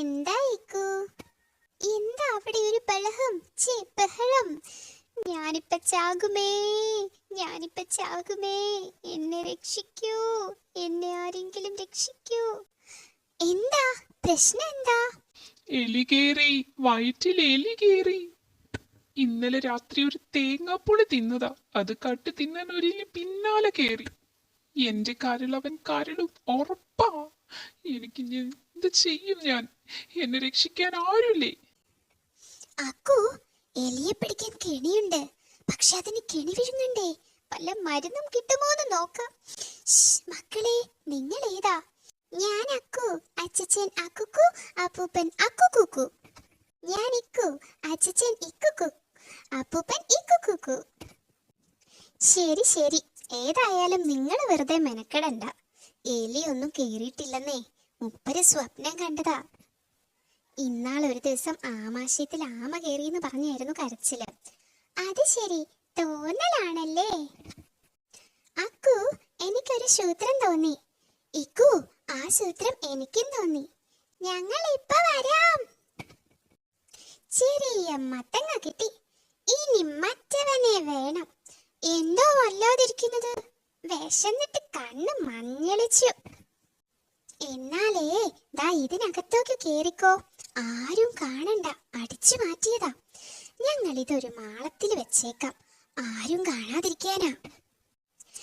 എന്താ ഇക്കു എന്താ അവിടെ ഒരു ബഹളം ചേ ബഹളം. ഞാനിപ്പ ചാകുമേ ഞാനിപ്പ ചാകുമേ. എന്നെ രക്ഷിക്കൂ എന്നെ ആരെങ്കിലും രക്ഷിക്കൂ. എന്താ? പ്രശ്നം എന്താ? എലി കേറി വയറ്റിൽ എലി കേറി. ഇന്നലെ രാത്രി ഒരു തേങ്ങാപ്പുളി തിന്നതാ. അത് കട്ട് തിന്നാൻ ഒരു പിന്നാലെ കേറി. എന്റെ കരളവൻ കരളും ഉറപ്പാ. എനിക്ക് എന്ത് ചെയ്യും ഞാൻ? എന്നെ രക്ഷിക്കാൻ ആരുമില്ലേ? അക്കു എലിയെ പിടിക്കാൻ കെണിയുണ്ട്. പക്ഷെ അതിന് കെണി വിഴുങ്ങണ്ടേ? വല്ല മരുന്നും കിട്ടുമോന്ന് നോക്കാം. മക്കളെ നിങ്ങൾ ഏതാ ഞാൻ അക്കു അച്ചൻ അക്കുക്കു അപ്പൂപ്പൻ അക്കുക്കു ഞാൻ ഇക്കു അച്ചൻ ഇക്കുക്കു അപ്പൂപ്പൻ ഇക്കുക്കു ശരി ശരി. ഏതായാലും നിങ്ങൾ വെറുതെ മെനക്കെടണ്ട. എലിയൊന്നും കേറിയിട്ടില്ലെന്നേ. മുപ്പര് സ്വപ്നം കണ്ടതാ. ഇന്നാൾ ഒരു ദിവസം ആമാശയത്തിൽ ആമ കയറിയെന്ന് പറഞ്ഞായിരുന്നു കരച്ചിൽ. അത് ശരി തോന്നലാണല്ലേ? അക്കു എനിക്കൊരു സൂത്രം തോന്നി. ഇക്കു ആ സൂത്രം എനിക്കും തോന്നി. ഞങ്ങൾ ഇപ്പൊ വരാം. ചെറിയ മത്തങ്ങ കിട്ടി. ഇനി മറ്റവനെ വേണം. എന്തോ വല്ലാതിരിക്കുന്നത്. വിശന്നിട്ട് കണ്ണ് മഞ്ഞളിച്ചു. എന്നാലേ ദാ ഇതിനകത്തേക്ക് കേറിക്കോ. ആരും കാണണ്ട. അടിച്ചു മാറ്റിയതാ. ഞങ്ങൾ ഇതൊരു മാളത്തിൽ വെച്ചേക്കാം. ആരും കാണാതിരിക്കാനാ.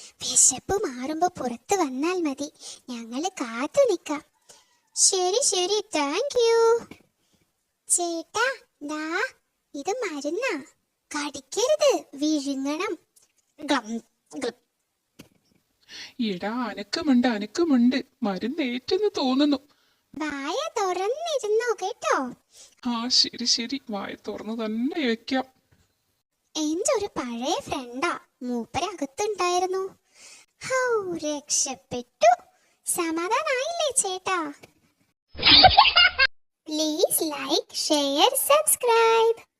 വിശപ്പ് മാറുമ്പോ പുറത്ത് വന്നാൽ മതി. ഞങ്ങൾ കാത്തു നിക്കാം. ശരി ശരി. താങ്ക് യു ചേട്ടാ ദാ ഇത് മരുന്നാ. കടിക്കരുത്. വിഴുങ്ങണം. ഗ്ലം, ഗ്ലം. എടാ അനക്കമുണ്ട് അനക്കമുണ്ട്. മരുന്ന് ഏറ്റെന്ന് തോന്നുന്നു. വായ തുറന്നിരുന്നോ കേട്ടോ? ആ ശരി ശരി. വായ തുറന്നു തന്നെ വെക്കാം. എന്റെ ഒരു പഴയ ഫ്രണ്ടാ മൂപ്പരകത്തുണ്ടായിരുന്നു ഹൗ രക്ഷപ്പെട്ടു. സമാധാനായില്ലേ ചേട്ടാ? Please like share subscribe